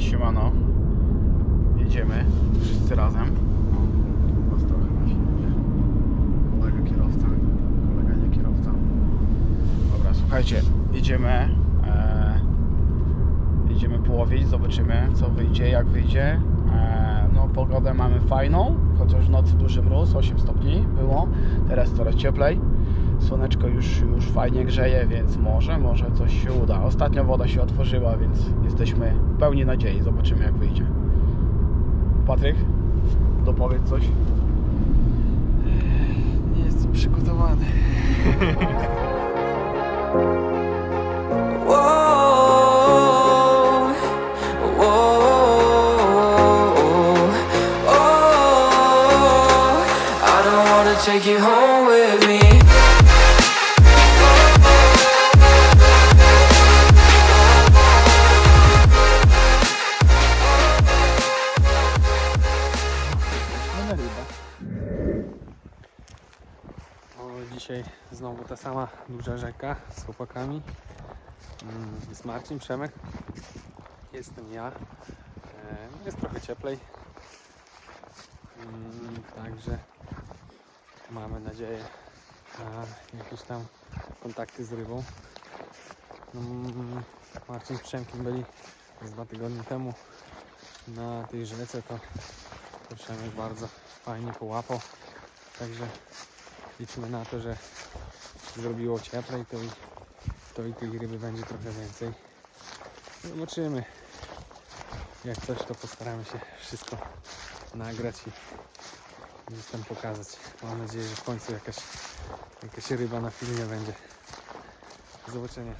Siemano. Jedziemy wszyscy razem. Was trochę na filmie. Kolega kierowca, kolega nie kierowca. Dobra, słuchajcie, jedziemy. E, jedziemy połowić, zobaczymy co wyjdzie, jak wyjdzie. E, no pogodę mamy fajną, chociaż w nocy duży mróz, 8 stopni było. Teraz coraz cieplej. Słoneczko już, już fajnie grzeje, więc może, może coś się uda. Ostatnio woda się otworzyła, więc jesteśmy pełni nadziei. Zobaczymy jak wyjdzie. Patryk, dopowiedz coś. Nie jestem przygotowany. znowu ta sama duża rzeka z chłopakami. Mm, Jest Marcin, Przemek. Jestem ja. E, Jest trochę cieplej. Mm, Także mamy nadzieję na jakieś tam kontakty z rybą. Mm, Marcin z Przemkiem byli dwa tygodnie temu na tej rzece, to to Przemek bardzo fajnie połapał. Także liczmy na to, że zrobiło cieplej, to i, to i tej ryby będzie trochę więcej. Zobaczymy. Jak coś, to postaramy się wszystko nagrać i gdzieś tam pokazać. Mam nadzieję, że w końcu jakaś, jakaś ryba na filmie będzie. Do zobaczenia.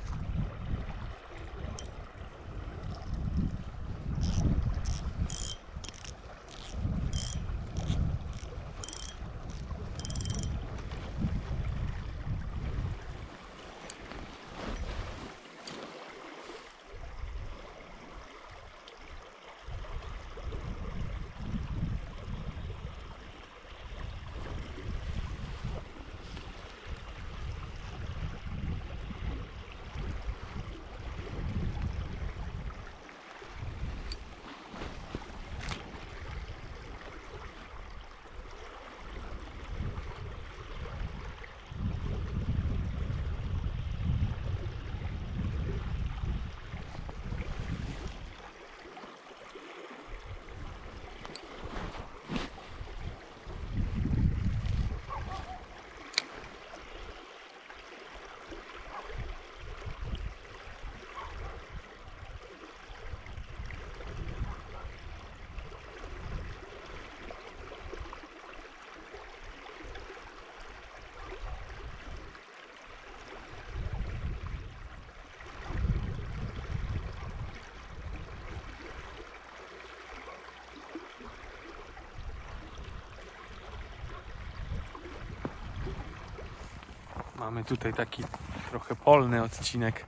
Mamy tutaj taki trochę polny odcinek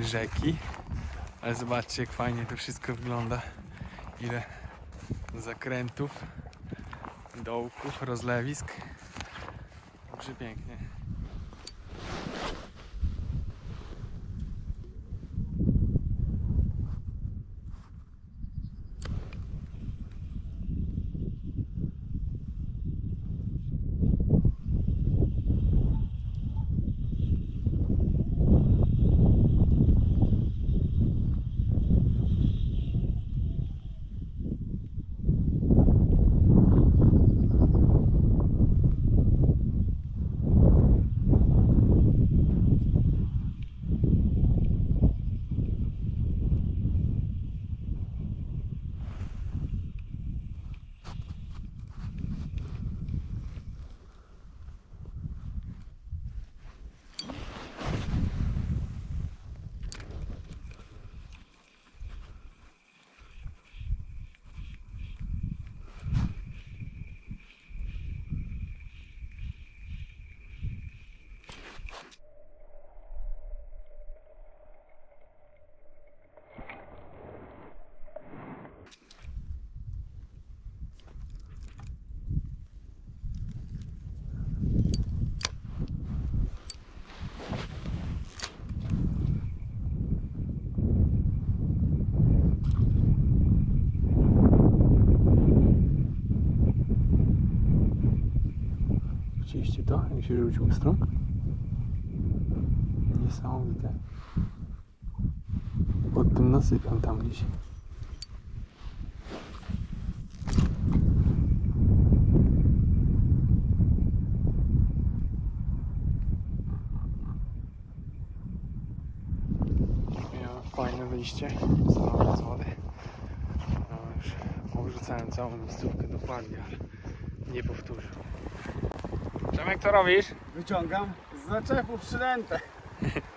rzeki. Ale zobaczcie jak fajnie to wszystko wygląda. Ile zakrętów, dołków, rozlewisk. Przepięknie. To, jak się rzucił w stron? Niesamowite. Pod tym nasypem tam gdzieś. Fajne wyjście z wody. No już obrzucałem całą miejscówkę dokładnie, ale nie powtórzył. Przemek, co robisz? Wyciągam z zaczepu przynętę.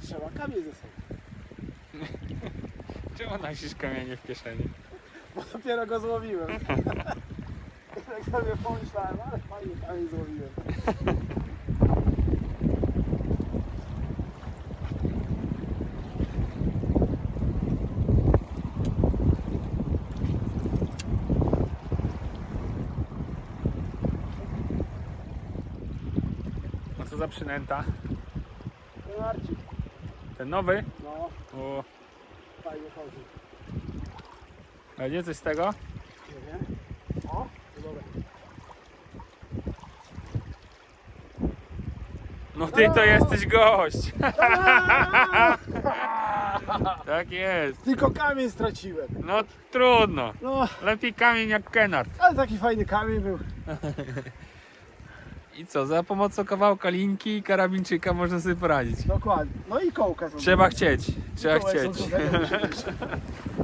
trzeba kamień ze sobą. Czemu nosisz kamienie w kieszeni? Bo dopiero go złowiłem. Jak sobie pomyślałem, ale fajnie kamień złowiłem. No co za przynęta? No Ten nowy? no O, fajnie chodzi. będzie coś z tego? Nie wiem. O, to dobre. No ty to jesteś gość! tak jest. Tylko kamień straciłem. No trudno. No, Lepiej kamień jak Kenard. ale taki fajny kamień był. I co, za pomocą kawałka linki i karabinczyka można sobie poradzić. Dokładnie. No i kołka są Trzeba chcieć, trzeba są chcieć. do tego.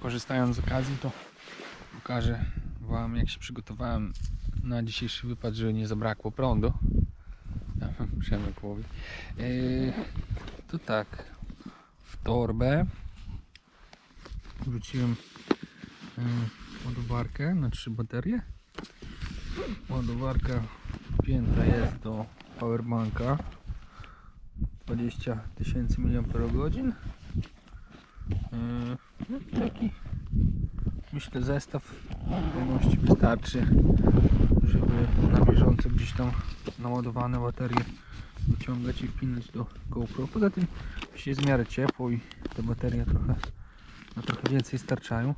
Korzystając z okazji, to pokażę Wam, jak się przygotowałem na dzisiejszy wypad, żeby nie zabrakło prądu. Przemek łowi. Yy, to tak, w torbę wrzuciłem yy, ładowarkę na trzy baterie. Ładowarka pięta jest do powerbanka 20 tysięcy mAh. Taki myślę zestaw pojemności wystarczy żeby na bieżąco gdzieś tam naładowane baterie wyciągać i wpinać do GoPro. Poza tym jest w miarę ciepło i te baterie trochę, no trochę więcej starczają.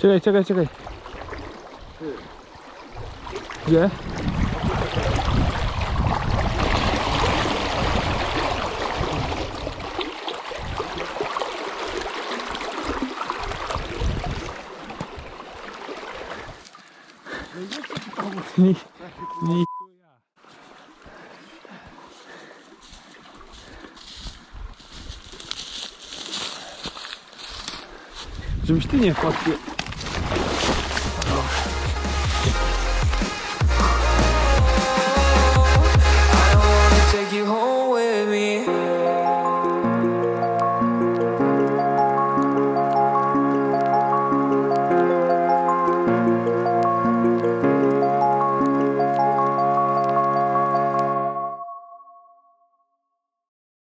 Czekaj, czekaj, czekaj. Gdzie? Ni, ni. Żebyś ty nie wpadł.